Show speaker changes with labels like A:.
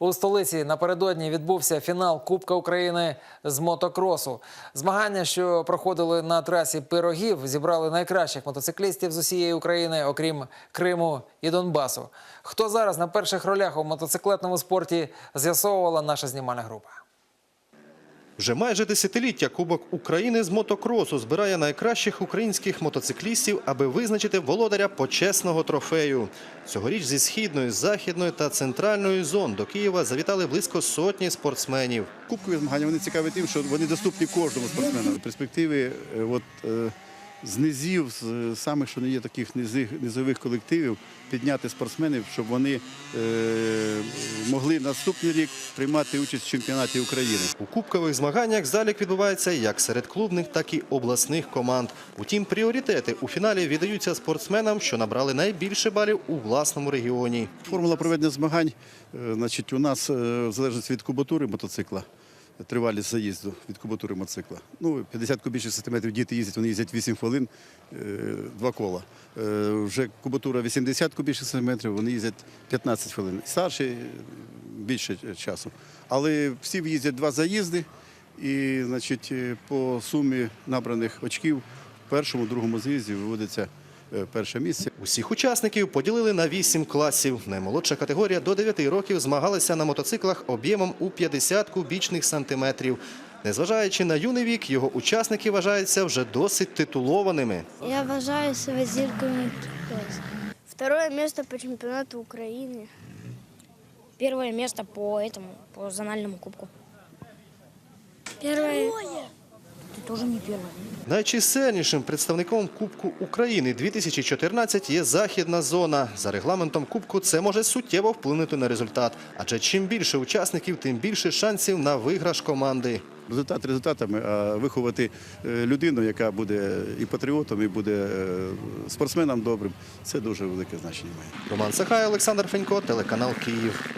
A: У столиці напередодні відбувся фінал Кубка України з мотокросу. Змагання, що проходили на трасі пирогів, зібрали найкращих мотоциклістів з усієї України, окрім Криму і Донбасу. Хто зараз на перших ролях у мотоциклетному спорті, з'ясовувала наша знімальна група.
B: Вже майже десятиліття Кубок України з мотокросу збирає найкращих українських мотоциклістів, аби визначити володаря почесного трофею. Цьогоріч зі східної, західної та центральної зон до Києва завітали близько сотні спортсменів.
C: Кубкові змагання вони цікаві тим, що вони доступні кожному спортсмену. Перспективи е, от, е, з низів, з самих, що не є таких низих, низових колективів, підняти спортсменів, щоб вони е, могли наступний рік приймати участь в чемпіонаті України.
B: У кубкових змаганнях залік відбувається як серед клубних, так і обласних команд. Утім, пріоритети у фіналі віддаються спортсменам, що набрали найбільше балів у власному регіоні.
C: Формула проведення змагань е, значить, у нас е, в залежності від кубатури мотоцикла. Тривалість заїзду від кубатури мотоцикла. Ну, 50 кубічних сантиметрів діти їздять, вони їздять 8 хвилин, е, два кола. Е, Вже кубатура 80 кубічних сантиметрів, вони їздять 15 хвилин. Старші е, більше часу. Але всі їздять два заїзди, і значить, по сумі набраних очків в першому, другому заїзді виводиться перше місце.
B: Усіх учасників поділили на вісім класів. Наймолодша категорія до 9 років змагалася на мотоциклах об'ємом у 50 кубічних сантиметрів. Незважаючи на юний вік, його учасники вважаються вже досить титулованими.
D: Я вважаю себе зіркою кікбоксу. Второе место по чемпионату Украины.
E: Первое место по этому, по зональному кубку.
D: Первое.
E: Ты тоже не первое.
B: Найчисельнішим представником Кубку України 2014 є західна зона. За регламентом Кубку це може суттєво вплинути на результат. Адже чим більше учасників, тим більше шансів на виграш команди.
C: Результат результатами, а виховати е, людину, яка буде і патріотом, і буде е, спортсменом добрим, це дуже велике значення має.
B: Роман Сахай, Олександр Фенько, телеканал Київ.